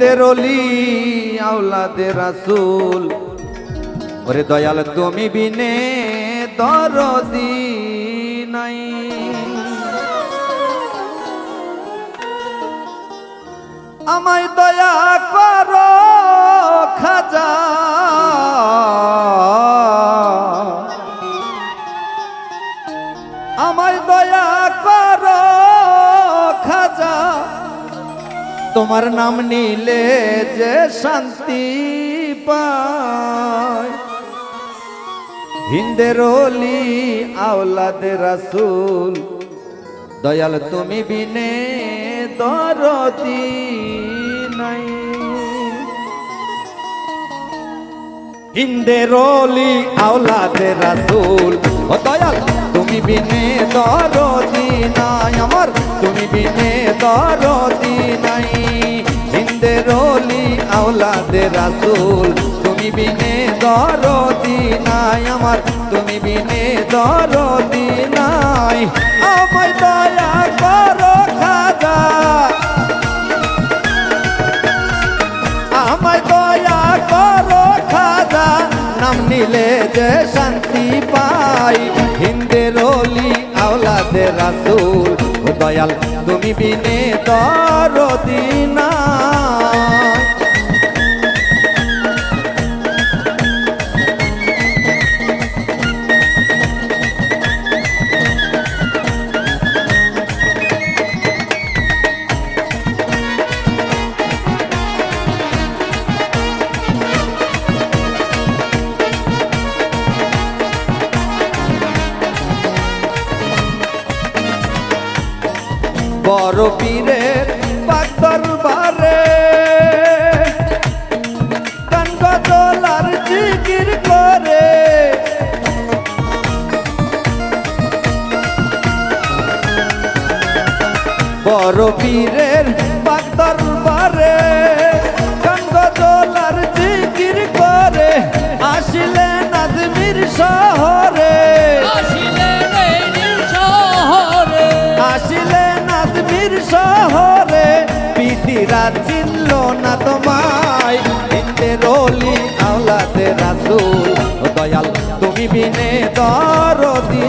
দেরলি আওলাদে রাসুল। ওরে দয়াল তুমি বিনে দরদি নাই। আমায় দয়া তোমার নাম নিলে যে শান্তি পায়। হিন্দের অলি, আওলাদে রাসূল, দয়াল তুমি বিনে দরদি নাই। হিন্দের অলি, আওলাদে রাসূল, ও দয়াল তুমি বিনে দরদি নাই আমার, তুমি বিনে দরদি নাই। হিন্দে অলি আওলাদে রাসুল, তুমি বিনে দরদি নাই আমার, তুমি বিনে দরদি নাই। আমায় দয়া করো খাজা নিলে যে শান্তি পাই। হিন্দের অলি আওলাদে রাসুল দয়াল তুমি বিনে দরদি বড় পীরের পাক দরবারে। কানগ দোলার জিকির করে। বড় পীরের চিনল না তোমায় ইন্দের রলি আওলাদে রাসূল। দয়াল তুমি বিনে দরদি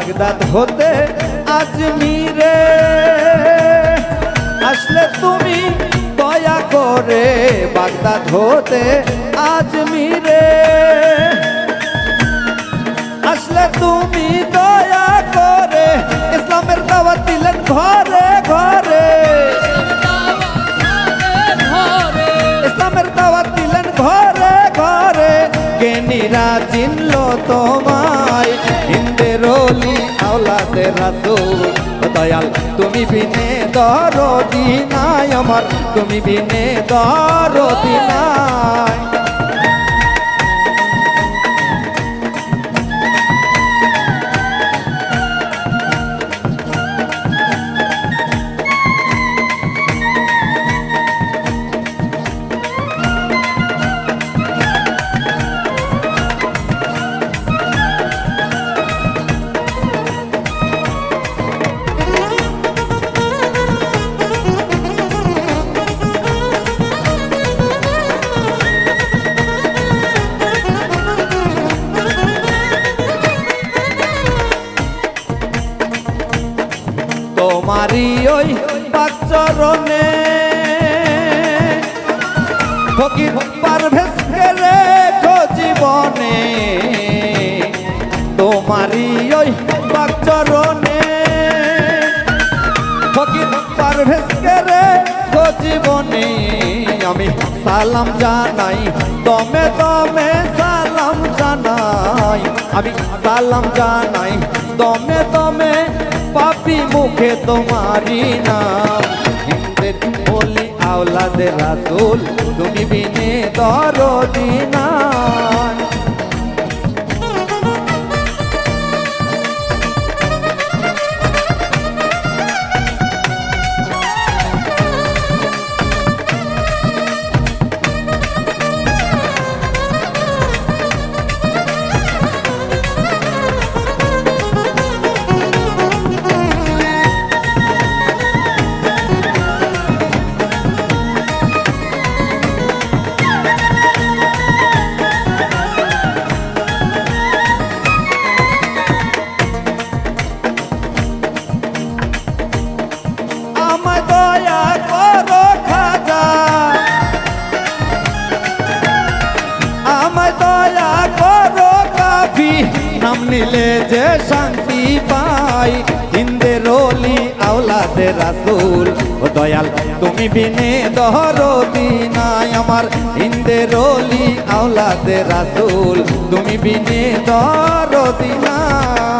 বাগদাদ হতে আজমিরে আসলে তুমি দয়া করে বাগদাদ হতে আজমিরে আসলে তুমি দয়া করে ইসলামের দাওয়াত দিলেন ঘরে ঘরে। কেনিরা চিনল তোমায়। হিন্দের আওলাদে রাসূল দয়াল, তুমি বিনে দরদি নাই আমার। তুমি বিনে দরদি নাই। তোমারই ওই বাচ্চরণে ফকির পারভেজ রেখো জীবনে। তোমারই ওই বাচ্চরণে ফকির পারভেজ রেখো জীবনে। আমি সালাম জানাই, দমে দমে সালাম জানাই। আমি সালাম জানাই, দমে দমে পাপি মুখে তোমারি নাম। হিন্দের বলি আওলাদের রাসুল তুমি বিনে দরদি নিলে যে শান্তি পাই হিন্দে রলি আওলাদে রাসুল। ও দয়াল, তুমি বিনে দহরদি নাই আমার হিন্দে রলি আওলাদে রাসুল। তুমি বিনে দহরদি নাই।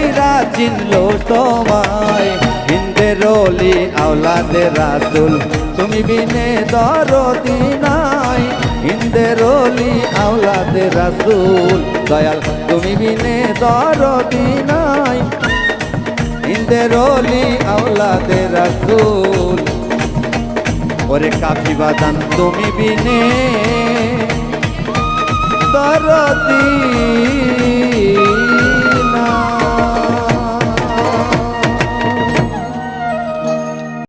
জ্ঞানীরা চিনল তোমায় হিন্দের রলি আওলাদে রাসুল। তুমি বিনে দরদি নাই হিন্দের রলি আওলাদে রাসুল। দয়াল, তুমি বিনে দরদি নাই হিন্দের রলি আওলাদে রাসুল। ওরে কাফি বাদান, তুমি বিনে দরদি